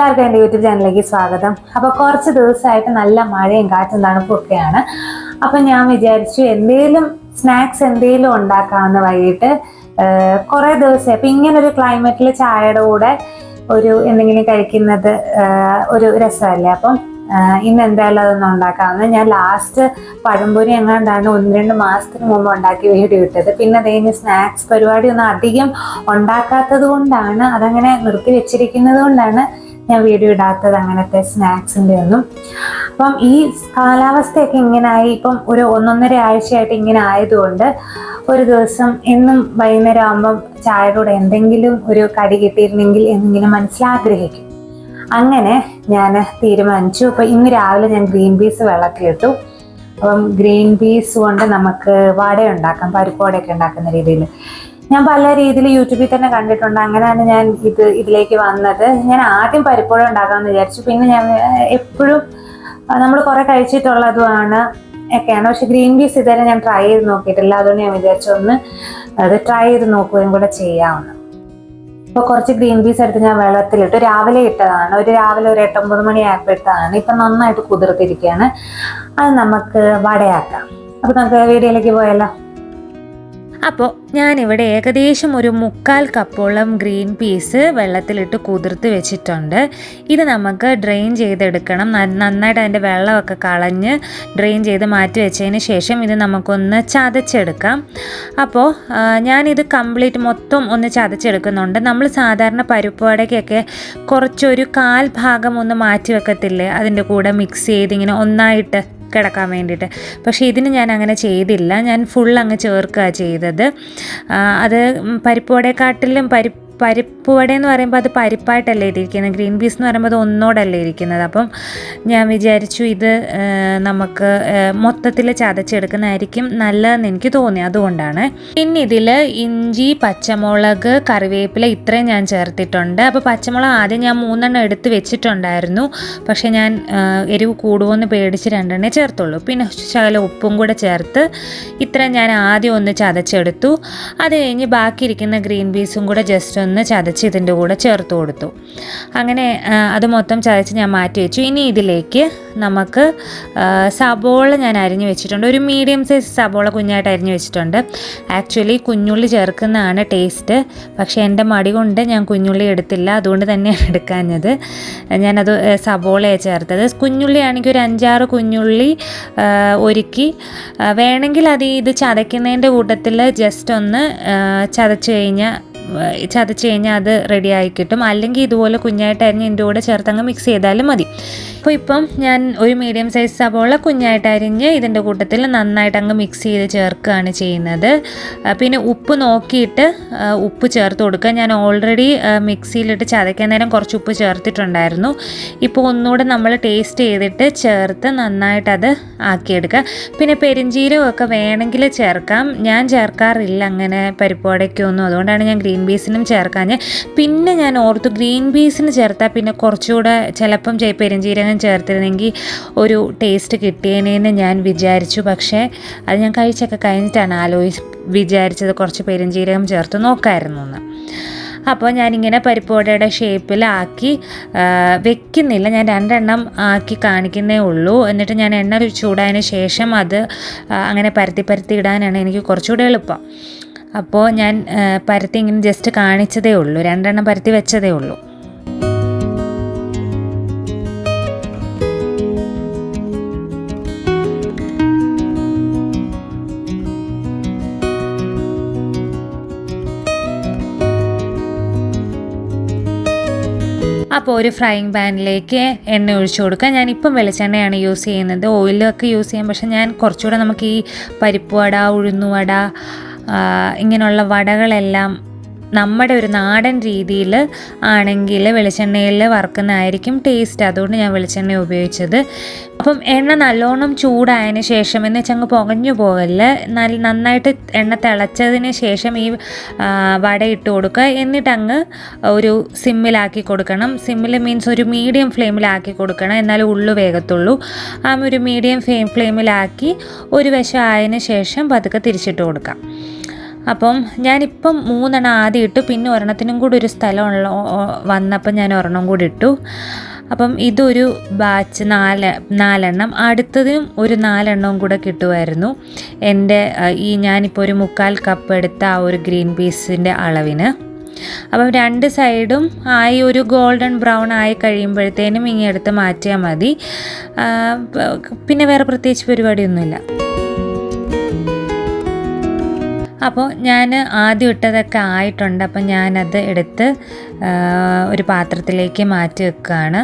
എല്ലാവർക്കും എന്റെ യൂട്യൂബ് ചാനലിലേക്ക് സ്വാഗതം. അപ്പോൾ കുറച്ച് ദിവസമായിട്ട് നല്ല മഴയും കാറ്റും തണുപ്പും ഒക്കെയാണ്. അപ്പം ഞാൻ വിചാരിച്ചു എന്തെങ്കിലും സ്നാക്സ് എന്തെങ്കിലും ഉണ്ടാക്കാമെന്ന് വൈകിട്ട് കുറേ ദിവസമായി. അപ്പം ഇങ്ങനൊരു ക്ലൈമറ്റിൽ ചായയുടെ കൂടെ ഒരു എന്തെങ്കിലും കഴിക്കുന്നത് ഒരു രസമല്ലേ? അപ്പം ഇന്ന് എന്തായാലും അതൊന്നും ഉണ്ടാക്കാമെന്ന്. ഞാൻ ലാസ്റ്റ് പഴംപൊരി എങ്ങാണ്ടാണ് ഒന്ന് രണ്ട് മാസത്തിന് മുമ്പ് ഉണ്ടാക്കി വീഡിയോ ഇട്ടത്. പിന്നെ അത് സ്നാക്സ് പരിപാടി ഒന്നും അധികം ഉണ്ടാക്കാത്തത് കൊണ്ടാണ് അതങ്ങനെ നിർത്തി വെച്ചിരിക്കുന്നത് കൊണ്ടാണ് ഞാൻ വീഡിയോ ഇടാത്തത് അങ്ങനത്തെ സ്നാക്സിന്റെ ഒന്നും. അപ്പം ഈ കാലാവസ്ഥയൊക്കെ ഇങ്ങനായി ഇപ്പം ഒരു ഒന്നൊന്നര ആഴ്ചയായിട്ട് ഇങ്ങനെ ആയതുകൊണ്ട് ഒരു ദിവസം എന്നും വൈകുന്നേരം ആകുമ്പം ചായയുടെ എന്തെങ്കിലും ഒരു കടി കിട്ടിയിരുന്നെങ്കിൽ എന്നിങ്ങനെ മനസ്സിലാഗ്രഹിക്കും. അങ്ങനെ ഞാൻ തീരുമാനിച്ചു. അപ്പം ഇന്ന് രാവിലെ ഞാൻ ഗ്രീൻ പീസ് വെള്ളത്തിലിട്ടു അപ്പം ഗ്രീൻ പീസ് കൊണ്ട് നമുക്ക് വട ഉണ്ടാക്കാം പരിപ്പ് വടയൊക്കെ ഉണ്ടാക്കുന്ന രീതിയിൽ. ഞാൻ പല രീതിയിൽ യൂട്യൂബിൽ തന്നെ കണ്ടിട്ടുണ്ട്. അങ്ങനെയാണ് ഞാൻ ഇത് ഇതിലേക്ക് വന്നത്. ഞാൻ ആദ്യം പരിപ്പോഴം ഉണ്ടാക്കാമെന്ന് വിചാരിച്ചു. പിന്നെ ഞാൻ എപ്പോഴും നമ്മൾ കുറേ കഴിച്ചിട്ടുള്ളതുമാണ് ഒക്കെയാണ്. പക്ഷെ ഗ്രീൻ പീസ് ഇതുവരെ ഞാൻ ട്രൈ ചെയ്ത് നോക്കിയിട്ടില്ല. അതുകൊണ്ട് ഞാൻ വിചാരിച്ചു ഒന്ന് അത് ട്രൈ ചെയ്ത് നോക്കുകയും കൂടെ ചെയ്യാവുന്ന. ഇപ്പോൾ കുറച്ച് ഗ്രീൻ പീസ് എടുത്ത് ഞാൻ വെള്ളത്തിലിട്ട്. രാവിലെ ഇട്ടതാണ്. ഒരു രാവിലെ ഒരു എട്ടൊമ്പത് മണി ഇട്ടതാണ്. ഇപ്പം നന്നായിട്ട് കുതിർത്തിരിക്കുകയാണ് അത് നമുക്ക് വടയാക്കാം. അപ്പോൾ നമുക്ക് വീഡിയോയിലേക്ക് പോയാലോ? അപ്പോൾ ഞാനിവിടെ ഏകദേശം ഒരു മുക്കാൽ കപ്പോളം ഗ്രീൻ പീസ് വെള്ളത്തിലിട്ട് കുതിർത്ത് വെച്ചിട്ടുണ്ട്. ഇത് നമുക്ക് ഡ്രെയിൻ ചെയ്തെടുക്കണം. നന്നായിട്ട് അതിന്റെ വെള്ളമൊക്കെ കളഞ്ഞ് ഡ്രെയിൻ ചെയ്ത് മാറ്റി വെച്ചതിന് ശേഷം ഇത് നമുക്കൊന്ന് ചതച്ചെടുക്കാം. അപ്പോൾ ഞാനിത് കംപ്ലീറ്റ് മൊത്തം ഒന്ന് ചതച്ചെടുക്കുന്നുണ്ട്. നമ്മൾ സാധാരണ പരിപ്പ് വടയ്ക്കൊക്കെ കുറച്ചൊരു കാൽ ഭാഗം ഒന്ന് മാറ്റി വെക്കത്തില്ലേ? അതിന്റെ കൂടെ മിക്സ് ചെയ്ത് ഇങ്ങനെ ഒന്നായിട്ട് കിടക്കാൻ വേണ്ടിയിട്ട്. പക്ഷേ ഇതിന് ഞാൻ അങ്ങനെ ചെയ്തില്ല. ഞാൻ ഫുൾ അങ്ങ് ചേർക്കുക ചെയ്തത്. അത് പരിപ്പ് വടയെക്കാട്ടിലും പരിപ്പ് പരിപ്പ് വട എന്ന് പറയുമ്പോൾ അത് പരിപ്പായിട്ടല്ലേ ഇരിക്കുന്നത്? ഗ്രീൻ പീസ് എന്ന് പറയുമ്പോൾ അത് ഒന്നോടല്ലേ ഇരിക്കുന്നത്? അപ്പം ഞാൻ വിചാരിച്ചു ഇത് നമുക്ക് മൊത്തത്തിൽ ചതച്ചെടുക്കുന്നതായിരിക്കും നല്ലതെന്ന് എനിക്ക് തോന്നി അതുകൊണ്ടാണ്. പിന്നെ ഇതിൽ ഇഞ്ചി പച്ചമുളക് കറിവേപ്പില ഇത്രയും ഞാൻ ചേർത്തിട്ടുണ്ട്. അപ്പോൾ പച്ചമുളക് ആദ്യം ഞാൻ മൂന്നെണ്ണം എടുത്ത് വെച്ചിട്ടുണ്ടായിരുന്നു. പക്ഷേ ഞാൻ എരിവ് കൂടുമോയെന്ന് പേടിച്ച് രണ്ടെണ്ണേ ചേർത്തുള്ളൂ. പിന്നെ ശകലം ഉപ്പും കൂടെ ചേർത്ത് ഇത്രയും ഞാൻ ആദ്യം ഒന്ന് ചതച്ചെടുത്തു. അത് കഴിഞ്ഞ് ബാക്കിയിരിക്കുന്ന ഗ്രീൻ പീസും കൂടെ ജസ്റ്റ് ഒന്ന് ചതച്ച് ഇതിന്റെ കൂടെ ചേർത്ത് കൊടുത്തു. അങ്ങനെ അത് മൊത്തം ചതച്ച് ഞാൻ മാറ്റി വെച്ചു. ഇനി ഇതിലേക്ക് നമുക്ക് സബോള ഞാൻ അരിഞ്ഞു വെച്ചിട്ടുണ്ട്. ഒരു മീഡിയം സൈസ് സബോള കുഞ്ഞായിട്ട് അരിഞ്ഞു വെച്ചിട്ടുണ്ട്. ആക്ച്വലി കുഞ്ഞുള്ളി ചേർക്കുന്നതാണ് ടേസ്റ്റ്. പക്ഷേ എന്റെ മടി കൊണ്ട് ഞാൻ കുഞ്ഞുള്ളി എടുത്തില്ല. അതുകൊണ്ട് തന്നെയാണ് എടുക്കാഞ്ഞത്. ഞാനത് സബോളയാണ് ചേർത്തത്. കുഞ്ഞുള്ളി ആണെങ്കിൽ ഒരു അഞ്ചാറ് കുഞ്ഞുള്ളി ഒരുക്കി. വേണമെങ്കിൽ അത് ഇത് ചതയ്ക്കുന്നതിന്റെ കൂട്ടത്തിൽ ജസ്റ്റ് ഒന്ന് ചതച്ച് കഴിഞ്ഞാൽ ചതച്ച് കഴിഞ്ഞാൽ അത് റെഡി ആയി കിട്ടും. അല്ലെങ്കിൽ ഇതുപോലെ കുഞ്ഞായിട്ട് അരിഞ്ഞ് ഇതിന്റെ കൂടെ ചേർത്തങ്ങ് മിക്സ് ചെയ്താലും മതി. അപ്പോൾ ഇപ്പം ഞാൻ ഒരു മീഡിയം സൈസ് സബോള കുഞ്ഞായിട്ട് അരിഞ്ഞ് ഇതിന്റെ കൂട്ടത്തിൽ നന്നായിട്ട് അങ്ങ് മിക്സ് ചെയ്ത് ചേർക്കുകയാണ് ചെയ്യുന്നത്. പിന്നെ ഉപ്പ് നോക്കിയിട്ട് ഉപ്പ് ചേർത്ത് കൊടുക്കുക. ഞാൻ ഓൾറെഡി മിക്സിയിലിട്ട് ചതയ്ക്കാൻ നേരം കുറച്ച് ഉപ്പ് ചേർത്തിട്ടുണ്ടായിരുന്നു. ഇപ്പോൾ ഒന്നുകൂടെ നമ്മൾ ടേസ്റ്റ് ചെയ്തിട്ട് ചേർത്ത് നന്നായിട്ട് അത് ആക്കിയെടുക്കുക. പിന്നെ പെരിഞ്ചീരകമൊക്കെ വേണമെങ്കിൽ ചേർക്കാം. ഞാൻ ചേർക്കാറില്ല അങ്ങനെ പരിപ്പുവടയ്ക്കൊന്നും. അതുകൊണ്ടാണ് ഞാൻ ഗ്രീൻ പീസിനും ചേർക്കാഞ്ഞ്. പിന്നെ ഞാൻ ഓർത്തു ഗ്രീൻ പീസിന് ചേർത്താൽ പിന്നെ കുറച്ചുകൂടെ ചിലപ്പം പെരുംജീരകം ചേർത്തിരുന്നെങ്കിൽ ഒരു ടേസ്റ്റ് കിട്ടിയേനേന്ന് ഞാൻ വിചാരിച്ചു. പക്ഷേ അത് ഞാൻ കഴിച്ചൊക്കെ കഴിഞ്ഞിട്ടാണ് ആലോചിച്ച് വിചാരിച്ചത് കുറച്ച് പെരുംജീരകം ചേർത്ത് നോക്കായിരുന്നു എന്ന് അപ്പോൾ ഞാനിങ്ങനെ പരിപ്പുവടയുടെ ഷേപ്പിലാക്കി വെക്കുന്നില്ല. ഞാൻ രണ്ടെണ്ണം ആക്കി കാണിക്കുന്നേ ഉള്ളൂ. എന്നിട്ട് ഞാൻ എണ്ണ ചൂടായതിന് ശേഷം അത് അങ്ങനെ പരത്തി പരത്തി ഇടാനാണ് എനിക്ക് കുറച്ചുകൂടെ എളുപ്പം. അപ്പോൾ ഞാൻ പരത്തി ഇങ്ങനെ ജസ്റ്റ് കാണിച്ചതേ ഉള്ളൂ. രണ്ടെണ്ണം പരത്തി വെച്ചതേ ഉള്ളൂ. അപ്പോൾ ഒരു ഫ്രൈയിങ് പാനിലേക്ക് എണ്ണ ഒഴിച്ചു കൊടുക്കുക. ഞാനിപ്പം വെളിച്ചെണ്ണയാണ് യൂസ് ചെയ്യുന്നത്. ഓയിലൊക്കെ യൂസ് ചെയ്യാം. പക്ഷേ ഞാൻ കുറച്ചുകൂടെ നമുക്ക് ഈ പരിപ്പ് വട ഉഴുന്നുവട ഇങ്ങനെയുള്ള വടകളെല്ലാം നമ്മുടെ ഒരു നാടൻ രീതിയിൽ ആണെങ്കിൽ വെളിച്ചെണ്ണയിൽ വറുക്കുന്നതായിരിക്കും ടേസ്റ്റ് അതുകൊണ്ട് ഞാൻ വെളിച്ചെണ്ണ ഉപയോഗിച്ചത്. അപ്പം എണ്ണ നല്ലോണം ചൂടായതിന് ശേഷം എന്ന് വെച്ചാൽ അങ്ങ് പുകഞ്ഞു പോകല്ല നല്ല നന്നായിട്ട് എണ്ണ തിളച്ചതിന് ശേഷം ഈ വട ഇട്ട് കൊടുക്കുക. എന്നിട്ട് അങ്ങ് ഒരു സിമ്മിലാക്കി കൊടുക്കണം. സിമ്മിൽ മീൻസ് ഒരു മീഡിയം ഫ്ലെയിമിലാക്കി കൊടുക്കണം. എന്നാലും ഉള്ളു വേഗത്തുള്ളൂ ആ ഒരു മീഡിയം ഫ്ലെയിം ഫ്ലെയിമിലാക്കി ഒരു വശം ആയതിന് ശേഷം പതുക്കെ തിരിച്ചിട്ട് കൊടുക്കാം. അപ്പം ഞാനിപ്പം മൂന്നെണ്ണം ആദ്യം ഇട്ടു. പിന്നെ ഒരെണ്ണത്തിനും കൂടി ഒരു സ്ഥലമുള്ള വന്നപ്പം ഞാൻ ഒരെണ്ണം കൂടി ഇട്ടു. അപ്പം ഇതൊരു ബാച്ച് നാല് നാലെണ്ണം. അടുത്തതിനും ഒരു നാലെണ്ണവും കൂടെ കിട്ടുമായിരുന്നു. എന്റെ ഈ ഞാനിപ്പോൾ ഒരു മുക്കാൽ കപ്പ് എടുത്ത ആ ഒരു ഗ്രീൻ പീസിന്റെ അളവിന്. അപ്പം രണ്ട് സൈഡും ആയി ഒരു ഗോൾഡൻ ബ്രൗൺ ആയി കഴിയുമ്പോഴത്തേനും ഇങ്ങനെ എടുത്ത് മാറ്റിയാൽ മതി. പിന്നെ വേറെ പ്രത്യേകിച്ച് പരിപാടിയൊന്നുമില്ല. അപ്പോൾ ഞാൻ ആദ്യം ഇട്ടതൊക്കെ ആയിട്ടുണ്ട്. അപ്പോൾ ഞാനത് എടുത്ത് ഒരു പാത്രത്തിലേക്ക് മാറ്റി വെക്കുകയാണ്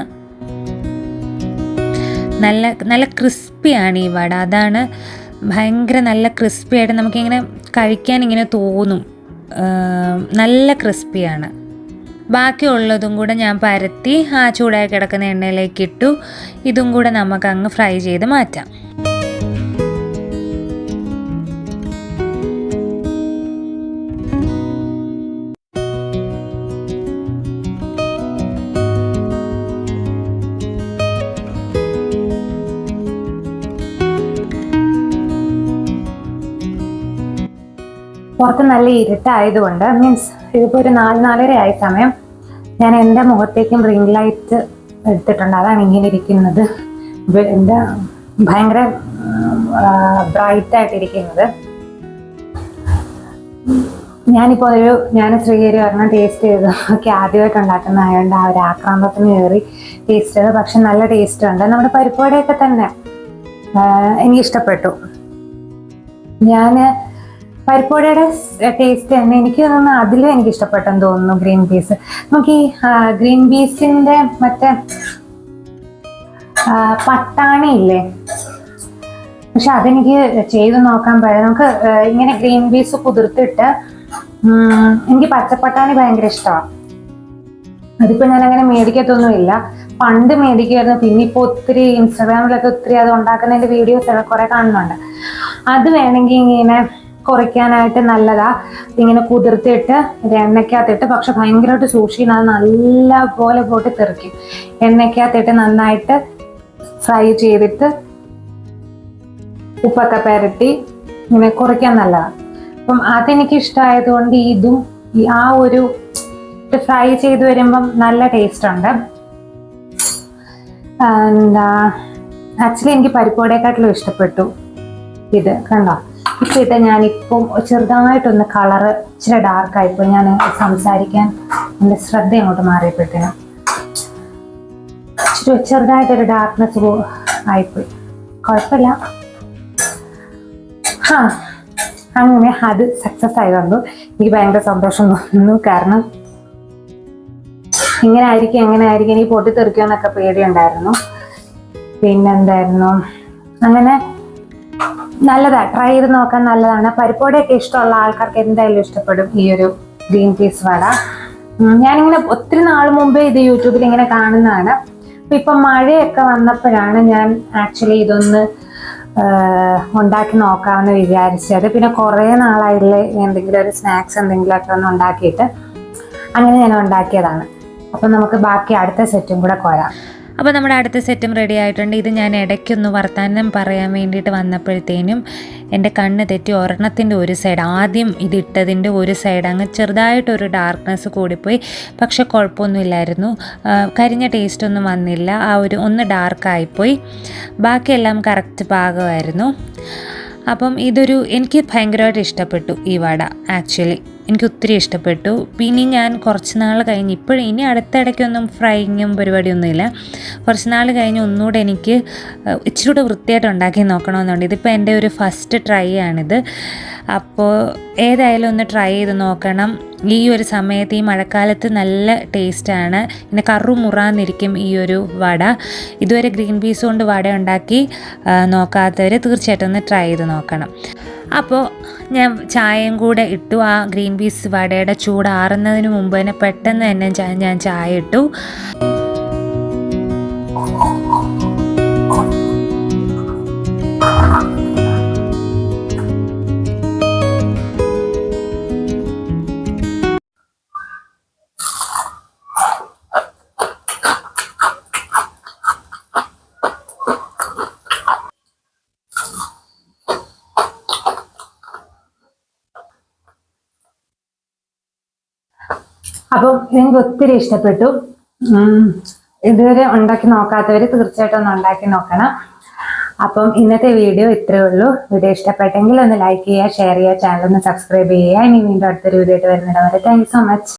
നല്ല നല്ല ക്രിസ്പിയാണ് ഈ വട. അതാണ് ഭയങ്കര നല്ല ക്രിസ്പി ആയിട്ട് നമുക്കിങ്ങനെ കഴിക്കാൻ ഇങ്ങനെ തോന്നും. നല്ല ക്രിസ്പിയാണ്. ബാക്കിയുള്ളതും കൂടെ ഞാൻ പരത്തി ആ ചൂടായി കിടക്കുന്ന എണ്ണയിലേക്ക് ഇട്ടു. ഇതും കൂടെ നമുക്ക് അങ്ങ് ഫ്രൈ ചെയ്ത് മാറ്റാം. പുറത്ത് നല്ല ഇരുട്ടായതുകൊണ്ട് മീൻസ് ഇതിപ്പോൾ ഒരു നാല് നാലര ആയ സമയം ഞാൻ എന്റെ മുഖത്തേക്കും റിംഗ് ലൈറ്റ് എടുത്തിട്ടുണ്ട്. അതാണ് ഇങ്ങനെ ഇരിക്കുന്നത്. എന്റെ ഭയങ്കര ബ്രൈറ്റായിട്ടിരിക്കുന്നത് ഞാനിപ്പോൾ ഒരു ഞാൻ ശ്രീകരി പറഞ്ഞ ടേസ്റ്റ് ചെയ്തു. ഒക്കെ ആദ്യമായിട്ട് ഉണ്ടാക്കുന്നതായതുകൊണ്ട് ആ ഒരു ആക്രാന്തത്തിന് കയറി ടേസ്റ്റ് ചെയ്ത്. പക്ഷെ നല്ല ടേസ്റ്റ് ഉണ്ട്. നമ്മുടെ പരിപ്പുവടയൊക്കെ തന്നെ എനിക്കിഷ്ടപ്പെട്ടു. ഞാൻ പരിപ്പോടയുടെ ടേസ്റ്റ് തന്നെ എനിക്ക് തോന്നുന്നു അതിലും എനിക്ക് ഇഷ്ടപ്പെട്ടെന്ന് തോന്നുന്നു ഗ്രീൻ പീസ് നമുക്ക് ഈ ഗ്രീൻ പീസിന്റെ മറ്റേ പട്ടാണി ഇല്ലേ? പക്ഷെ അതെനിക്ക് ചെയ്ത് നോക്കാൻ പറ്റും നമുക്ക് ഇങ്ങനെ ഗ്രീൻ പീസ് കുതിർത്തിട്ട് എനിക്ക് പച്ചപ്പട്ടാണി ഭയങ്കര ഇഷ്ടമാണ് അതിപ്പോ ഞാൻ അങ്ങനെ മേടിക്കത്തൊന്നുമില്ല. പണ്ട് മേടിക്കുമായിരുന്നു പിന്നെ ഇപ്പൊ ഒത്തിരി ഇൻസ്റ്റാഗ്രാമിലൊക്കെ ഒത്തിരി അത് ഉണ്ടാക്കുന്നതിന്റെ വീഡിയോസ് ഒക്കെ കുറെ കാണുന്നുണ്ട്. അത് വേണമെങ്കിൽ ഇങ്ങനെ കുറയ്ക്കാനായിട്ട് നല്ലതാ. ഇങ്ങനെ കുതിർത്തിട്ട് ഇത് എണ്ണയ്ക്കകത്തിട്ട് പക്ഷെ ഭയങ്കരമായിട്ട് സൂക്ഷിക്കണം. അത് നല്ല പോലെ പോയിട്ട് തെറിക്കും. എണ്ണയ്ക്കകത്തിട്ട് നന്നായിട്ട് ഫ്രൈ ചെയ്തിട്ട് ഉപ്പൊക്കെ പുരട്ടി ഇങ്ങനെ കുറയ്ക്കാൻ നല്ലതാണ് അപ്പം അതെനിക്ക് ഇഷ്ടമായതുകൊണ്ട് ഇതും ആ ഒരു ഫ്രൈ ചെയ്ത് വരുമ്പം നല്ല ടേസ്റ്റ് ഉണ്ട് എന്താ ആക്ച്വലി എനിക്ക് പരിപ്പോടേക്കാട്ടിലും ഇഷ്ടപ്പെട്ടു ഇത് കണ്ടോ? ഇപ്പം ഞാനിപ്പം ചെറുതായിട്ടൊന്ന് കളറ് ഇച്ചിരി ഡാർക്കായിപ്പോൾ ഞാൻ സംസാരിക്കാൻ എന്റെ ശ്രദ്ധ അങ്ങോട്ട് മാറിയപ്പോഴത്തേനും ഇച്ചിരി ചെറുതായിട്ടൊരു ഡാർക്ക്നെസ് ആയിപ്പോയി. കുഴപ്പമില്ല. ആ അങ്ങനെ അത് സക്സസ് ആയി വന്നു. എനിക്ക് ഭയങ്കര സന്തോഷം തോന്നുന്നു കാരണം ഇങ്ങനെ ആയിരിക്കും എങ്ങനെ ആയിരിക്കും എനിക്ക് പൊട്ടിത്തെറിക്കുമെന്നൊക്കെ പേടിയുണ്ടായിരുന്നു. പിന്നെന്തായിരുന്നു? അങ്ങനെ നല്ലതാ. ട്രൈ ചെയ്ത് നോക്കാൻ നല്ലതാണ്. പരിപ്പോടെയൊക്കെ ഇഷ്ടമുള്ള ആൾക്കാർക്ക് എന്തായാലും ഇഷ്ടപ്പെടും ഈ ഒരു ഗ്രീൻ പീസ് വട. ഞാനിങ്ങനെ ഒത്തിരി നാൾ മുമ്പേ ഇത് യൂട്യൂബിൽ ഇങ്ങനെ കാണുന്നതാണ്. അപ്പൊ ഇപ്പൊ മഴയൊക്കെ വന്നപ്പോഴാണ് ഞാൻ ആക്ച്വലി ഇതൊന്ന് ഉണ്ടാക്കി നോക്കാമെന്ന് വിചാരിച്ചത്. പിന്നെ കുറേ നാളായില്ലേ എന്തെങ്കിലും ഒരു സ്നാക്സ് എന്തെങ്കിലുമൊക്കെ ഒന്ന് ഉണ്ടാക്കിയിട്ട്. അങ്ങനെ ഞാൻ ഉണ്ടാക്കിയതാണ്. അപ്പം നമുക്ക് ബാക്കി അടുത്ത സെറ്റും കൂടെ കോരാം. അപ്പോൾ നമ്മുടെ അടുത്ത സെറ്റും റെഡി ആയിട്ടുണ്ട്. ഇത് ഞാൻ ഇടയ്ക്കൊന്ന് വർത്താനം പറയാൻ വേണ്ടിയിട്ട് വന്നപ്പോഴത്തേനും എന്റെ കണ്ണ് തെറ്റി ഒരെണ്ണത്തിന്റെ ഒരു സൈഡ് ആദ്യം ഇതിട്ടതിന്റെ ഒരു സൈഡ് അങ്ങ് ചെറുതായിട്ടൊരു ഡാർക്ക്നെസ് കൂടിപ്പോയി. പക്ഷെ കുഴപ്പമൊന്നുമില്ലായിരുന്നു. കരിഞ്ഞ ടേസ്റ്റൊന്നും വന്നില്ല. ആ ഒരു ഒന്ന് ഡാർക്കായിപ്പോയി ബാക്കിയെല്ലാം കറക്റ്റ് പാകമായിരുന്നു. അപ്പം ഇതൊരു എനിക്ക് ഭയങ്കരമായിട്ട് ഇഷ്ടപ്പെട്ടു ഈ വട ആക്ച്വലി എനിക്ക് ഒത്തിരി ഇഷ്ടപ്പെട്ടു. പിന്നെ ഞാൻ കുറച്ച് നാൾ കഴിഞ്ഞ് ഇപ്പോഴും ഇനി അടുത്തിടയ്ക്കൊന്നും ഫ്രൈയിങ്ങും പരിപാടിയൊന്നുമില്ല. കുറച്ച് നാൾ കഴിഞ്ഞ് ഒന്നുകൂടെ എനിക്ക് ഇച്ചിരി കൂടെ വൃത്തിയായിട്ട് ഉണ്ടാക്കി നോക്കണമെന്നുണ്ട്. ഇതിപ്പോൾ എന്റെ ഒരു ഫസ്റ്റ് ട്രൈ ആണിത്. അപ്പോൾ ഏതായാലും ഒന്ന് ട്രൈ ചെയ്ത് നോക്കണം. ഈ ഒരു സമയത്ത് ഈ മഴക്കാലത്ത് നല്ല ടേസ്റ്റാണ് പിന്നെ കറു മുറാന്നിരിക്കും ഈ ഒരു വട. ഇതുവരെ ഗ്രീൻ പീസ് കൊണ്ട് വട ഉണ്ടാക്കി നോക്കാത്തവർ തീർച്ചയായിട്ടും ഒന്ന് ട്രൈ ചെയ്ത് നോക്കണം. അപ്പോൾ ഞാൻ ചായയും കൂടെ ഇട്ടു. ആ ഗ്രീൻ പീസ് വടയുടെ ചൂടാറുന്നതിന് മുമ്പ് തന്നെ പെട്ടെന്ന് തന്നെ ഞാൻ ചായ ഇട്ടു. അപ്പം നിങ്ങൾക്ക് ഒത്തിരി ഇഷ്ടപ്പെട്ടു. ഇതുവരെ ഉണ്ടാക്കി നോക്കാത്തവർ തീർച്ചയായിട്ടും ഒന്ന് ഉണ്ടാക്കി നോക്കണം. അപ്പം ഇന്നത്തെ വീഡിയോ ഇത്രേ ഉള്ളൂ. വീഡിയോ ഇഷ്ടപ്പെട്ടെങ്കിൽ ഒന്ന് ലൈക്ക് ചെയ്യുക ഷെയർ ചെയ്യുക ചാനൽ ഒന്ന് സബ്സ്ക്രൈബ് ചെയ്യുക. ഇനി വീണ്ടും അടുത്തൊരു വീഡിയോ ആയിട്ട് വരുന്നിടം വരെ താങ്ക് സോ മച്ച്